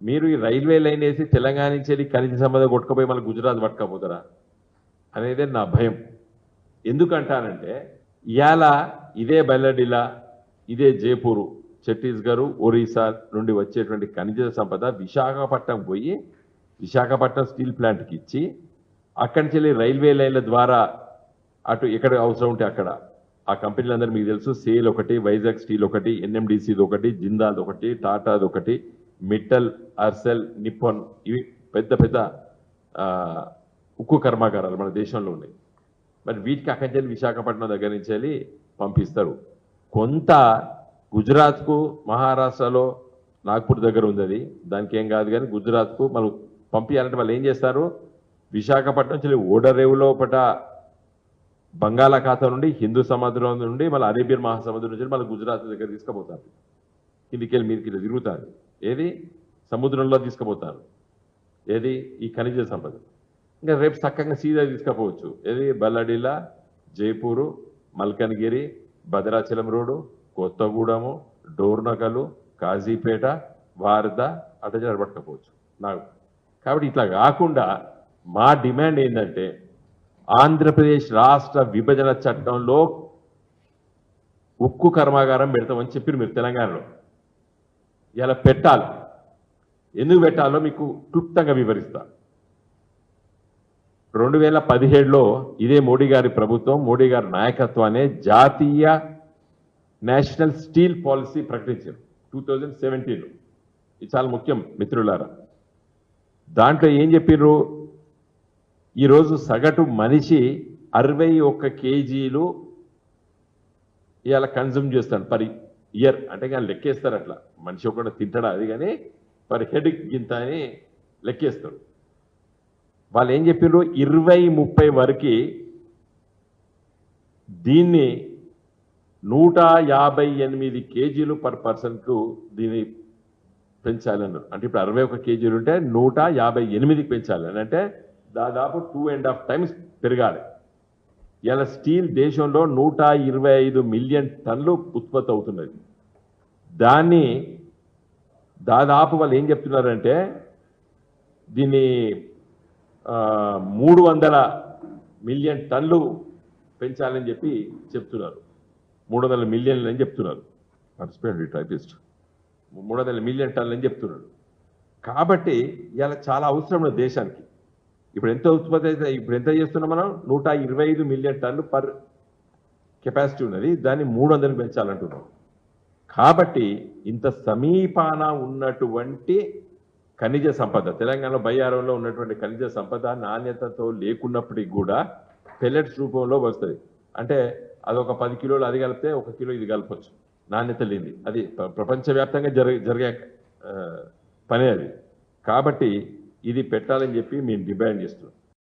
మీరు ఈ railway line వేసి తెలంగాణ నుంచి వెళ్ళి ఖనిజ సంపద కొట్టుకుపోయి మళ్ళీ గుజరాత్ పట్టుకపోతారా? అనేది నా భయం. ఎందుకంటానంటే ఇవాళ ఇదే బెల్లడిలా ఇదే జైపూరు ఛత్తీస్గఢ్ ఒరిస్సా నుండి వచ్చేటువంటి ఖనిజ సంపద విశాఖపట్నం పోయి విశాఖపట్నం స్టీల్ ప్లాంట్కి ఇచ్చి అక్కడి నుంచి వెళ్ళి రైల్వే లైన్ల ద్వారా అటు ఎక్కడ అవసరం ఉంటే అక్కడ. ఆ కంపెనీలందరూ మీకు తెలుసు సేల్ ఒకటి వైజాగ్ స్టీల్ ఒకటి ఎన్ఎండిసిది ఒకటి జిందాల్ ఒకటి టాటాది ఒకటి మిట్టల్ అర్సెల్ నిప్పన్ ఇవి పెద్ద పెద్ద ఉక్కు కర్మాగారాలు మన దేశంలో ఉన్నాయి. మరి వీటికి అక్కడి నుంచి వెళ్ళి విశాఖపట్నం దగ్గర నుంచి వెళ్ళి పంపిస్తారు. కొంత గుజరాత్కు మహారాష్ట్రలో నాగ్పూర్ దగ్గర ఉంది అది. దానికి ఏం కాదు కానీ గుజరాత్కు మనం పంపించాలంటే వాళ్ళు ఏం చేస్తారు? విశాఖపట్నం నుంచి ఓడరేవులో పట బంగాళాఖాతం నుండి హిందూ సముద్రం నుండి మళ్ళీ అరేబియన్ మహాసముద్రం నుంచి మళ్ళీ గుజరాత్ దగ్గర తీసుకుపోతారు. కిందికి వెళ్ళి మీరు తిరుగుతారు. ఏది? సముద్రంలో తీసుకుపోతారు. ఏది? ఈ ఖనిజ సంపద. ఇంకా రేపు చక్కగా సీదా తీసుకుపోవచ్చు. ఏది? బల్లడిలా జైపూరు మల్కన్గిరి భద్రాచలం రోడ్డు కొత్తగూడెము డోర్నకలు కాజీపేట వారద అట్లా జరబట్టుకపోవచ్చు నాకు. కాబట్టి ఇట్లా కాకుండా మా డిమాండ్ ఏంటంటే ఆంధ్రప్రదేశ్ రాష్ట్ర విభజన చట్టంలో ఉక్కు కర్మాగారం పెడతామని చెప్పారు మీరు తెలంగాణలో. ఇలా పెట్టాలి? ఎందుకు పెట్టాలో మీకు క్లుప్తంగా వివరిస్తా. రెండు వేల పదిహేడులో ఇదే మోడీ గారి ప్రభుత్వం మోడీ గారి నాయకత్వాన్ని జాతీయ నేషనల్ స్టీల్ పాలసీ ప్రకటించారు టూ థౌజండ్ సెవెంటీన్లో. ఇది చాలా ముఖ్యం మిత్రులారా. దాంట్లో ఏం చెప్పిర్రు? ఈరోజు సగటు మనిషి అరవై ఒక్క కేజీలు ఇవాళ కన్జ్యూమ్ చేస్తాడు. పరి ఇయర్ అంటే కానీ లెక్కేస్తారు అట్లా. మనిషి ఒకటి తింటాడా అది కానీ పర్ హెడ్ గింత అని లెక్కేస్తాడు. వాళ్ళు ఏం చెప్పారు ఇరవై ముప్పై వరకు దీన్ని నూట యాభై ఎనిమిది కేజీలు పర్ పర్సన్కు దీన్ని పెంచాలన్నారు. అంటే ఇప్పుడు అరవై ఒక కేజీలు ఉంటే నూట యాభై ఎనిమిదికి పెంచాలి. అని అంటే దాదాపు టూ అండ్ హాఫ్ టైమ్స్ పెరగాలి. ఇలా స్టీల్ దేశంలో నూట ఇరవై ఐదు మిలియన్ టన్నులు ఉత్పత్తి అవుతున్నది. దాన్ని దాదాపు వాళ్ళు ఏం చెప్తున్నారంటే దీన్ని మూడు వందల మిలియన్ టన్నులు పెంచాలని చెప్పి చెప్తున్నారు. మూడు వందల మిలియన్లు అని చెప్తున్నారు. మర్చిపోయండి టైపిస్ట్. మూడు వందల మిలియన్ టన్లు అని చెప్తున్నాడు కాబట్టి ఇలా చాలా అవసరం దేశానికి. ఇప్పుడు ఎంత ఉత్పత్తి అయితే ఇప్పుడు ఎంత చేస్తున్నాం మనం? నూట ఇరవై ఐదు మిలియన్ టన్ను పర్ కెపాసిటీ ఉన్నది. దాన్ని మూడు వందలకు పెంచాలంటున్నాం. కాబట్టి ఇంత సమీపాన ఉన్నటువంటి ఖనిజ సంపద తెలంగాణ బయ్యారంలో ఉన్నటువంటి ఖనిజ సంపద నాణ్యతతో లేకున్నప్పటికి కూడా పెల్లెట్స్ రూపంలో వస్తుంది. అంటే అదొక పది కిలోలు అది కలిపితే ఒక కిలో ఇది కలపచ్చు. నాణ్యత లేనిది. అది ప్రపంచవ్యాప్తంగా జరి జరిగే పనే అది. కాబట్టి ఇది పెట్టాలని చెప్పి మేము డిమాండ్ చేస్తున్నాం.